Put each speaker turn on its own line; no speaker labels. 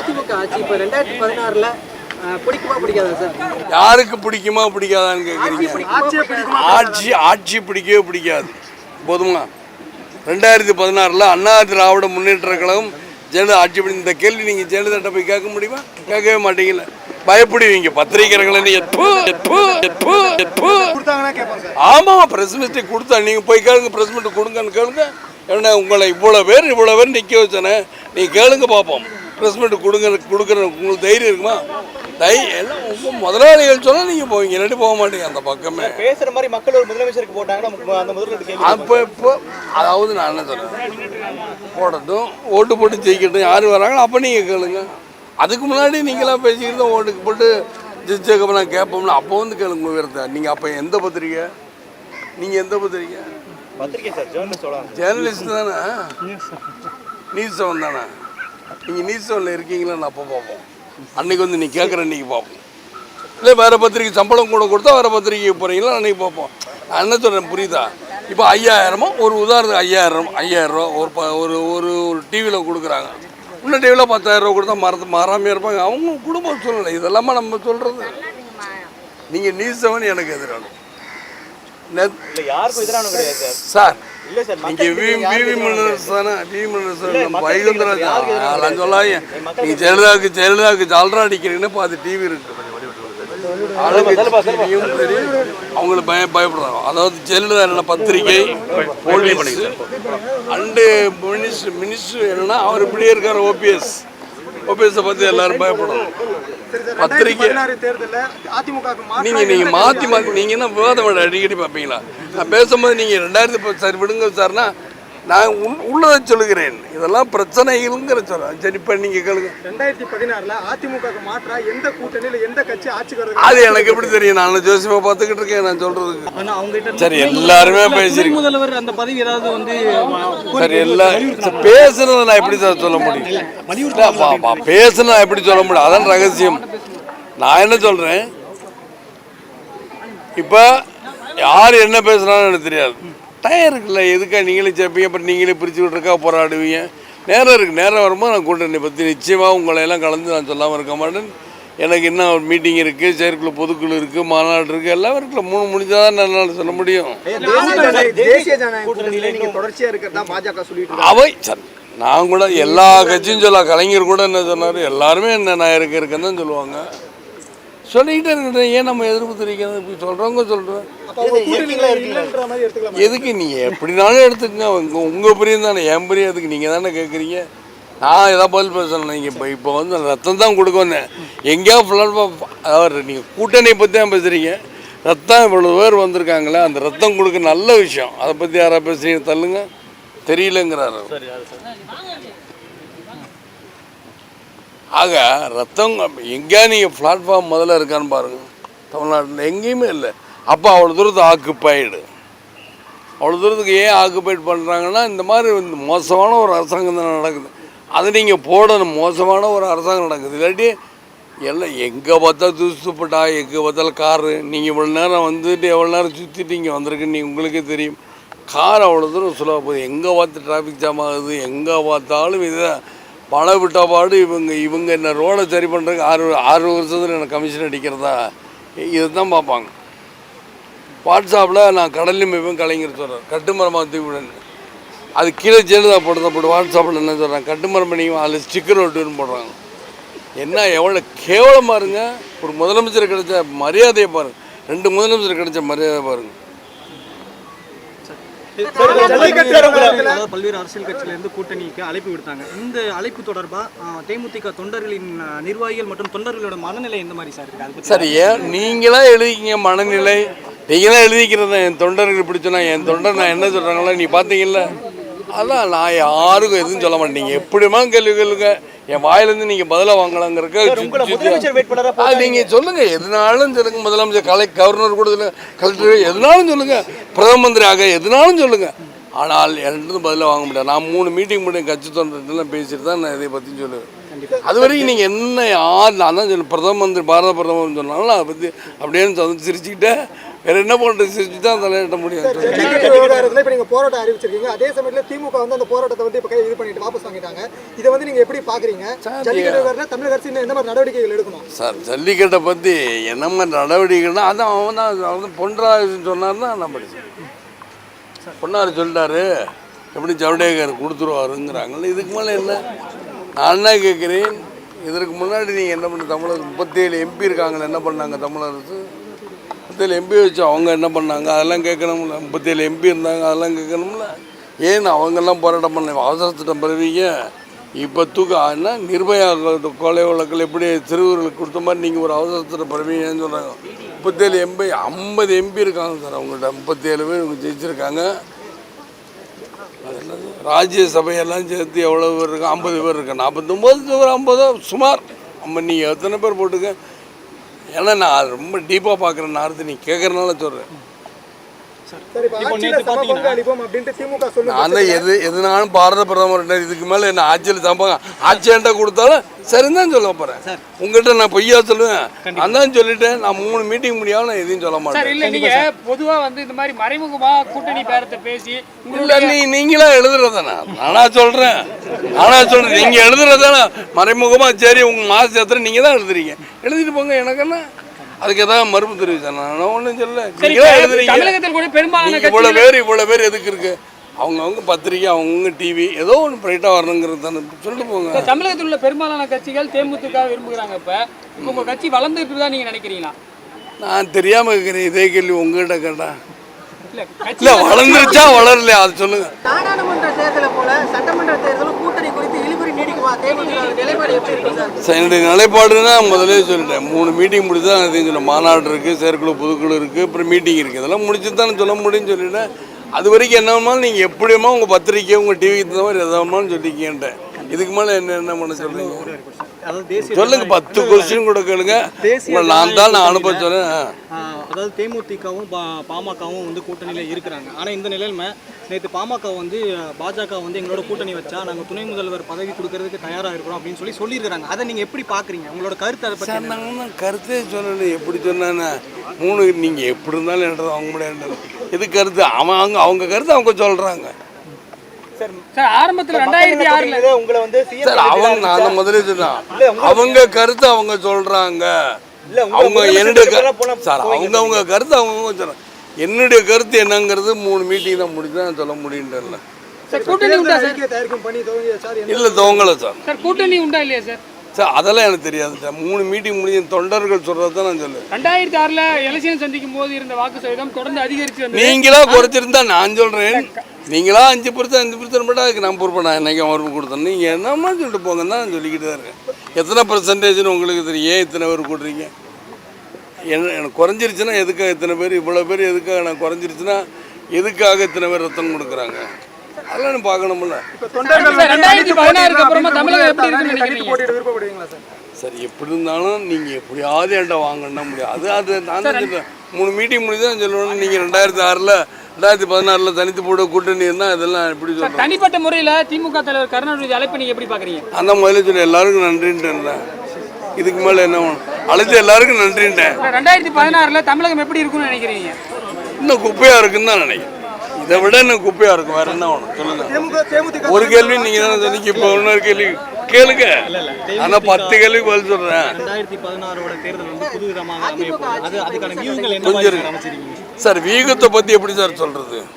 அதிமுக ஆட்சி இப்போ ரெண்டாயிரத்தி பதினாறுல பிடிக்குமா பிடிக்காதா சார்?
யாருக்கு பிடிக்குமா பிடிக்காதான்னு கேட்குறீங்க ஆட்சி ஆட்சி பிடிக்கவே பிடிக்காது. போதுமா? ரெண்டாயிரத்தி பதினாறில் அண்ணா திராவிட முன்னேற்ற கழகம் ஜெயலலிதா ஆட்சி பண்ணி இந்த கேள்வி நீங்கள் ஜெயலலிதாட்ட போய் கேட்க முடியுமா? கேட்கவே மாட்டீங்கல்ல. பயப்படுவீங்க பத்திரிகைகளை எப்போ எப்போ எப்போ எப்போ ஆமாம் பிரஸ் மீட்டை கொடுத்தா நீங்கள் போய் கேளுங்க பிரஸ் மீட் கொடுங்கன்னு கேளுங்க. என்ன உங்களை இவ்வளோ பேர் இவ்வளோ பேர் நிற்க வச்சேனே நீங்கள் கேளுங்க பார்ப்போம். பிரஸ் மீட் கொடுங்க கொடுக்குற உங்களுக்கு தைரியம் இருக்குமா? தை எல்லாம் உங்க முதலாளிகள் சொன்னால் நீங்கள் போவீங்க இல்லாட்டி போக மாட்டீங்க அந்த பக்கமே.
பேசுற மாதிரி மக்கள் ஒரு முதலமைச்சருக்கு போட்டாங்கன்னா அந்த முதல்வர்
அப்போ இப்போ அதாவது நான் என்ன சொல்கிறேன் போடட்டும் ஓட்டு போட்டு ஜெயிக்கட்டும் யார் வராங்களோ அப்போ நீங்கள் கேளுங்க. அதுக்கு முன்னாடி நீங்களாம் பேசிக்கிட்டு ஓட்டுக்கு போட்டு ஜெயிச்சதுக்கு நான் கேட்போம்னா அப்போ வந்து கேளுங்க விவரத்தை. நீங்கள் அப்போ எந்த பத்திரிக்கை? நீங்கள் எந்த பத்திரிக்கை?
பத்திரிகை சார் ஜேர்னலிஸ்ட்
தானே? நியூஸ் செவன் தானே? நீங்கள் நியூஸ் செவனில் இருக்கீங்களான்னு அப்போ பார்ப்போம். அன்னைக்கு வந்து நீ கேட்குற அன்னைக்கு பார்ப்போம். இல்லை வேறு பத்திரிக்கை சம்பளம் கூட கொடுத்தா வேறு பத்திரிக்கை போகிறீங்களா அன்னைக்கு பார்ப்போம். நான் என்ன சொல்கிறேன் புரியுதா? இப்போ ஐயாயிரமோ ஒரு உதாரணத்துக்கு ஐயாயிரம் ரூபா ஒரு ப ஒரு ஒரு ஒரு டிவியில் கொடுக்குறாங்க. இன்னும் டிவியில் பத்தாயிரம் ரூபா கொடுத்தா மறந்து மாறாமல் இருப்பாங்க. அவங்க குடும்ப சூழ்நிலை இதெல்லாமா நம்ம சொல்கிறது நீங்கள் நியூஸ் செவன் எனக்கு எதிரான
யாருக்கும் எதிரான கிடையாது சார்.
சார்
இல்ல சார்
நீங்க வி விவி மினரல்ஸ் தானே விவி மினரல்ஸ் நம்ம வைகுந்தராஜ் அதெல்லாம் சொல்லாங்க நீங்க ஜெயலலிதாவுக்கு ஜெயலலிதாவுக்கு ஜால்ரா அடிக்கிறீங்கன்னு பார்த்து டிவி இருக்கு. ஆளுங்கட்சியும் சரி அவங்களுக்கு பய பயப்படுறாங்க. அதாவது ஜெயலலிதா என்ன பத்திரிகை போலீஸ் அண்டு மினிஸ்டர் மினிஸ்டர் என்னன்னா அவர் இப்படியே இருக்கார் ஓபிஎஸ் ஓபிஎஸை பற்றி எல்லாரும் பயப்படணும். பத்திரிகை
தேர்தலில் அதிமுக
நீங்க நீங்க மாத்தி மாத்தி நீங்க என்ன விவாதம் அடிக்கடி பார்ப்பீங்களா? நான் பேசும்போது நீங்க ரெண்டாயிரத்தி சரி விடுங்க சார்னா நான் உள்- உள்ளதை சொல்லுகிறேன். இதெல்லாம் பிரச்சனைகள்ங்கிற சொல்றேன் சரி இப்போ நீங்க கேளுங்க.
ரெண்டாயிரத்தி பதினாறுல அதிமுக மாற்றா எந்த கூட்டணியில் எந்த கட்சி ஆட்சிக்கு வருது
அது எனக்கு எப்படி தெரியும்? நான் ஜோசியமா பார்த்துக்கிட்டு இருக்கேன் நான் சொல்றதுக்கு. சரி எல்லாருமே பேசிருக்கேன்
முதல்வர் அந்த பதவி ஏதாவது வந்து
சரி எல்லாம் பேசுனதை நான் எப்படி சார் சொல்ல முடியும்? பேசுனதை நான் எப்படி சொல்ல முடியும்? அதான் ரகசியம். நான் என்ன சொல்றேன்? இப்போ யார் என்ன பேசுனாலும் எனக்கு தெரியாது. டைம் இருக்குல்ல. எதுக்கா நீங்களே சேர்ப்பீங்க அப்புறம் நீங்களே பிரித்து விட்ருக்கா போராடுவீங்க? நேரம் இருக்குது நேரம் வரும்போது நான் கூட்டணி பற்றி நிச்சயமாக உங்களை எல்லாம் கலந்து நான் சொல்லாமல் இருக்க மாட்டேன். எனக்கு இன்னும் ஒரு மீட்டிங் இருக்குது செயற்குழு பொதுக்குழு இருக்குது மாநாடு இருக்குது எல்லாம் இருக்குல்ல. மூணு முடிஞ்சால் தான் என்னால் சொல்ல முடியும்.
தேசிய ஜனநாயக கூட்டணியில நீங்க தொடர்ச்சியா இருக்கிறதா பாஜக சொல்லிட்டு
அவை சரி நான் கூட எல்லா கட்சியும் சொல்ல கலைஞர் கூட என்ன சொன்னார்? எல்லாருமே என்ன நான் இருக்க இருக்கேன்னு தான் சொல்லுவாங்க. சொல்லிக்கிட்டே இருக்கட்டும். ஏன் நம்ம எதிர்ப்பு தெரிவிக்கிறது இப்படி சொல்கிறவங்க சொல்கிறேன் எதுக்கு நீங்கள் எப்படினாலும் எடுத்துக்கங்க. உங்கள் உங்கள் பிரியம் தானே. என் பிரியம். எதுக்கு நீங்கள் தானே கேட்குறீங்க நான் எதாவது பதில் பேசணும் நீங்கள் இப்போ இப்போ வந்து ரத்தம் தான் கொடுக்க வந்தேன் எங்கேயோ ஃபுல்லாக அதாவது நீங்கள் கூட்டணியை பற்றி தான் பேசுகிறீங்க ரத்தம் இவ்வளோ பேர் வந்திருக்காங்களே அந்த ரத்தம் கொடுக்க நல்ல விஷயம். அதை பற்றி யாராவது பேசுகிறீங்க தள்ளுங்க. தெரியலங்கிறாரு ஆக ரத்தம் எங்கேயா நீங்கள் பிளாட்ஃபார்ம் முதல்ல இருக்கான்னு பாருங்கள் தமிழ்நாட்டில் எங்கேயுமே இல்லை. அப்போ அவ்வளோ தூரத்து ஆக்குப்பைடு அவ்வளோ தூரத்துக்கு ஏன் ஆக்குபைட் பண்ணுறாங்கன்னா இந்த மாதிரி வந்து மோசமான ஒரு அரசாங்கம் தான் நடக்குது. அதை நீங்கள் போடணும். மோசமான ஒரு அரசாங்கம் நடக்குது. இல்லாட்டி எல்லாம் எங்கே பார்த்தா தூசுப்பட்டா எங்கே பார்த்தாலும் காரு நீங்கள் இவ்வளோ நேரம் வந்துட்டு எவ்வளோ நேரம் சுற்றிட்டு இங்கே வந்திருக்குன்னு உங்களுக்கே தெரியும். கார் அவ்வளோ தூரம் சுலபம் போகுது. எங்கே பார்த்து டிராஃபிக் ஜாம் ஆகுது? எங்கே பார்த்தாலும் இதை மழை விட்ட பாடு இவங்க இவங்க என்ன ரோடை சரி பண்ணுறதுக்கு ஆறு ஆறு வருஷத்தில் எனக்கு கமிஷன் அடிக்கிறதா இதுதான் பார்ப்பாங்க. வாட்ஸ்அப்பில் நான் கடல்லையும் போய் கலைஞர் சொல்கிறேன் கட்டுமரமாக தூக்கிவிடுன்னு அது கீழே ஜெயலலிதா போட்டு போட்டு வாட்ஸ்அப்பில் என்ன சொல்கிறாங்க கட்டுமரம் பண்ணி அதில் ஸ்டிக்கர் ஒட்டுன்னு போடுறாங்க. என்ன எவ்வளோ கேவலமாக இருங்க. ஒரு முதலமைச்சர் கிடைச்ச மரியாதையை பாருங்கள் ரெண்டு முதலமைச்சர் கிடைச்ச மரியாதை
பாருங்கள் பல்வேறு அரசியல் கட்சியில இருந்து கூட்டணிக்கு அழைப்பு விடுத்தாங்க. இந்த அழைப்பு தொடர்பா ஆ, தேமுதிக தொண்டர்களின் நிர்வாகிகள் மற்றும் தொண்டர்களோட மனநிலை எந்த மாதிரி சார் இருக்கு? அதை பத்தி
சரி ஏன் நீங்களா எழுதிக்கிங்க மனநிலை? நீங்கள் தான் எழுதிக்கிறது என் தொண்டர்கள் பிடிச்சனா என் தொண்டர் நான் என்ன சொல்கிறாங்களோ நீ பார்த்தீங்கல்ல அதான் நான் யாருக்கும் எதுவும் சொல்ல மாட்டேன். நீங்கள் எப்படிமா கேள்வி கேளுங்க. என் வாயிலேருந்து
உங்களை முதலமைச்சர் வேட்பாளரா
அது நீங்கள் சொல்லுங்கள் எதுனாலும் சொல்லுங்க முதலமைச்சர் கலை கவர்னர் கூட இல்லை கலெக்டர் எதுனாலும் சொல்லுங்கள் பிரதம மந்திரி ஆக எதுனாலும் சொல்லுங்கள் ஆனால் என்கிட்ட பதிலாக வாங்க முடியாது. நான் மூணு மீட்டிங் முடியும் கட்சி தொண்டர்கிட்டலாம் பேசிட்டு தான் நான் இதை பற்றி சொல்லுவேன். அது வரைக்கும் நீங்கள் என்ன யார் நான் தான் சொல்லுவேன். பிரதம மந்திரி பாரத பிரதமர்னு சொன்னாலும் அதை பற்றி அப்படியே வந்து சிரிச்சுக்கிட்டே வேற என்ன பண்ணுறது சிரிச்சு தான் தலையிட்ட முடியும்.
இப்ப நீங்க போராட்டம் அறிவிச்சிருக்கீங்க. அதே சமயத்துல திமுக வந்து அந்த போராட்டத்தை வந்து இப்ப கை- இது பண்ணிட்டு வாபஸ் வாங்கிட்டாங்க. இதை வந்து நீங்க எப்படி பாக்குறீங்க? ஜல்லிக்கட்டு தமிழக அரசு எந்த மாதிரி நடவடிக்கைகள் எடுக்கணும்?
சார் ஜல்லிக்கட்டை பற்றி என்ன மாதிரி நடவடிக்கைன்னா அதான் அவன் தான் அவன் பொன்ராஜன் சொன்னார்னா நம்ம பொன்னார் சொல்லிட்டாரு. எப்படி ஜவடேகர் கொடுத்துருவாருங்கிறாங்கல்ல இதுக்கு மேலே என்ன? நான் என்ன கேட்குறேன் இதற்கு முன்னாடி நீங்கள் என்ன பண்ண தமிழக முப்பத்தேழு எம்பி இருக்காங்களே என்ன பண்ணாங்க தமிழரசு முப்பத்தேழு எம்பி வச்சு அவங்க என்ன பண்ணாங்க? அதெல்லாம் கேட்கணும்ல. முப்பத்தேழு எம்பி இருந்தாங்க அதெல்லாம் கேட்கணும்ல. ஏன் அவங்கெல்லாம் போராட்டம் பண்ண அவசர திட்டம் பெறுவீங்க. இப்போ தூக்க என்ன? நிர்பயா கொலை வழக்கில் எப்படி சிறுவர்களுக்கு கொடுத்த மாதிரி நீங்கள் ஒரு அவசர திட்டம் பெறுவீங்கன்னு சொல்கிறாங்க முப்பத்தேழு எம்பி ஐம்பது எம்பி இருக்காங்க சார் அவங்கள்ட்ட. முப்பத்தேழு பேர் இவங்க ஜெயிச்சிருக்காங்க. அது என்னது? ராஜ்யசபையெல்லாம் சேர்த்து எவ்வளோ பேர் இருக்கு ஐம்பது பேர் இருக்கு நாற்பத்தொம்போது ஒரு ஐம்பதோ? சுமார். நம்ம நீங்கள் எத்தனை பேர் போட்டுக்க ஏன்னா நான் ரொம்ப டீப்பாக பார்க்குறேன் நார்த்து நீ கேட்குறனால சொல்கிறேன் எது எதுனாலும் பாரத பிரதமர்கிட்ட இதுக்கு மேலே என்ன ஆட்சியில் சம்பாங்க ஆட்சியாண்ட கொடுத்தாலும் சரின்னு தான் சொல்ல போகிறேன் உங்கள்கிட்ட நான் பொய்யா சொல்லுவேன். நான் தான் சொல்லிட்டேன். நான் மூணு மீட்டிங் முடியாமல் நான் எதையும் சொல்ல மாட்டேன்.
இல்ல நீங்க பொதுவா வந்து இந்த மாதிரி மறைமுகமா கூட்டணி பேரத்தை பேசி
இல்ல நீ நீங்களா எழுதுறதானே நானா சொல்றேன். நானா சொல்றேன். நீங்க எழுதுறதானே மறைமுகமா சரி உங்க மாசம் எத்தனை நீங்க தான் எழுதுறீங்க. எழுதிட்டு போங்க எனக்கு என்ன? அதுக்கு ஏதாவது மறுப்பு தெரிவிச்சேன்? நான் ஒன்றும் சொல்ல நீங்களா
தமிழகத்தில் கூட பெரும்பாலான கட்சிகள்
பேர் இவ்வளவு பேர் எதுக்கு இருக்கு? அவங்கவுங்க பத்திரிக்கை அவங்கவுங்க டிவி ஏதோ ஒன்று பிரைட்டாக வரணுங்கிறது தானே. சொல்லிட்டு போங்க.
தமிழகத்தில் உள்ள பெரும்பாலான கட்சிகள் தேமுதிக விரும்புகிறாங்க இப்ப. இப்ப உங்க கட்சி வளர்ந்துட்டு இருக்குதா நீங்க நினைக்கிறீங்களா?
நான் தெரியாம இருக்கிறேன். இதே கேள்வி உங்ககிட்ட கேட்டா
இல்ல
வளர்ந்துருச்சா வளரலையா அது சொல்லுங்க.
நாடாளுமன்ற தேர்தலை போல சட்டமன்ற தேர்தலும் கூட்டணி குறித்து இழுபறி நீடிக்குமா? தேமுதிக நிலைப்பாடு எப்படி இருக்கு
என்னுடைய நிலைப்பாடுன்னா முதலே சொல்லிட்டேன். மூணு மீட்டிங் முடிச்சு தான் சொல்ல மாநாடு இருக்குது செயற்குழு பொதுக்குழு இருக்குது அப்புறம் மீட்டிங் இருக்குது இதெல்லாம் முடிச்சு தானே சொல்ல முடியும்னு சொல்லிட்டேன். அது வரைக்கும் என்ன வேணாலும் நீங்கள் எப்படியுமா உங்கள் பத்திரிக்கை உங்கள் டிவிக்கு தகுந்த மாதிரி எதை வேணாலும் சொல்லிக்கேன்ட்டேன் இதுக்கு மேலே என்ன என்ன பண்ண
தேசிய
சொல்லுங்க பத்து கொஸ்டின் கூட கேளுங்க. நான் தான் நான் அனுப்ப சொல்றேன்.
அதாவது தேமுதிகவும் பா- பாமகவும் வந்து கூட்டணியில் இருக்கிறாங்க. ஆனால் இந்த நிலையில நேற்று பாமக வந்து பாஜக வந்து எங்களோட கூட்டணி வச்சா நாங்கள் துணை முதல்வர் பதவி கொடுக்கறதுக்கு தயாராக இருக்கிறோம் அப்படின்னு சொல்லி சொல்லியிருக்கிறாங்க. அதை நீங்கள் எப்படி பார்க்குறீங்க உங்களோட கருத்து அதை பற்றி
நாங்கள் கருத்தே சொல்லலை. எப்படி சொன்னேன்னா மூணு நீங்கள் எப்படி இருந்தாலும் என்றது அவங்க முடியாது இது கருத்து? அவன் அவங்க அவங்க கருத்து அவங்க சொல்கிறாங்க
சார் ஆரம்பத்துல ரெண்டாயிரத்தி ஆறுல
உங்களை வந்து
அவங்க நான் முதலே சொன்னேன். அவங்க கருத்து அவங்க சொல்றாங்க. அவங்க என்னுடைய சார் அவங்க அவங்க கருத்து அவங்க சொல்றாங்க என்னுடைய கருத்து என்னங்கிறது மூணு மீட்டிங் தான் முடிச்சு தான் சொல்ல முடியுன்றல
சார் கூட்டணி உண்டா சார்?
அறிக்கை தயாரிக்கும் பணி துவங்கிய சார்? என்ன-
இல்லை துவங்கலை சார்.
சார் கூட்டணி உண்டா இல்லையா சார்?
சார் அதெல்லாம் எனக்கு தெரியாது சார். மூணு மீட்டிங் முடிஞ்ச தொண்டர்கள் சொல்றது தான் நான் சொல்லுவேன்.
ரெண்டாயிரத்தி ஆறுல எலெக்ஷன் சந்திக்கும் போது இருந்த வாக்கு சதவீதம் தொடர்ந்து அதிகரிச்சு
நீங்களா குறைச்சிருந்தா நான் சொல்றேன். நீங்களா அஞ்சு பர்சன்ட் அஞ்சு பர்சன்ட் மட்டும் அதுக்கு நான் பொறுப்பேன் நான் என்னைக்கு மறுப்பு கொடுத்தேன். நீங்கள் என்னம்மா சொல்லிட்டு போங்கன்னு தான் சொல்லிக்கிட்டு தான் இருக்கேன். எத்தனை பர்சன்டேஜ்னு உங்களுக்கு தெரியும்? ஏன் இத்தனை பேர் கூட்டுறீங்க என்ன எனக்கு குறைஞ்சிருச்சுன்னா எதுக்காக இத்தனை பேர் இவ்வளோ பேர் எதுக்காக நான் குறைஞ்சிருச்சுன்னா எதுக்காக இத்தனை பேர் ரத்தம் கொடுக்குறாங்க? அதெல்லாம் பார்க்கணும்ல.
சார், எப்படி
இருந்தாலும் நீங்கள் எப்படியாவது என்கிட்ட வாங்கன்னா முடியாது அது அது நான் தான் சொல்றேன் மூணு மீட்டிங் முடிஞ்சு தான் சொல்லணும் நீங்கள் ரெண்டாயிரத்தி ஆறில் ரெண்டாயிரத்தி பதினாறில் தனித்து போட கூட்டணி இருந்தால் இதெல்லாம் எப்படி சொல்கிறேன்
தனிப்பட்ட முறையில திமுக தலைவர் கருணாநிதி அழைப்பை நீங்க எப்படி பாக்குறீங்க
அந்த முதல்ல சொல்லி எல்லாருக்கும் நன்றின்ட்டு இருந்தேன். இதுக்கு மேலே என்ன வேணும்? அழைச்ச எல்லாருக்கும் நன்றின்ட்டேன்
சார், ரெண்டாயிரத்தி பதினாறுல தமிழகம் எப்படி இருக்கும்னு நினைக்கிறீங்க?
இன்னும் குப்பையாக இருக்குன்னு தான் நினைக்கிறேன். இதை விட இன்னும் குப்பையாக இருக்கும். வேற என்ன வேணும்? சொல்லுங்க. ஒரு கேள்வி நீங்கள் தானே சொன்னீங்க இப்போ இன்னொரு கேள்வி. கேளுங்க. ஆனால் பத்து கேள்வி பதில்
என்ன
கொஞ்சம் சார் வீகத்தை பற்றி எப்படி சார் சொல்கிறது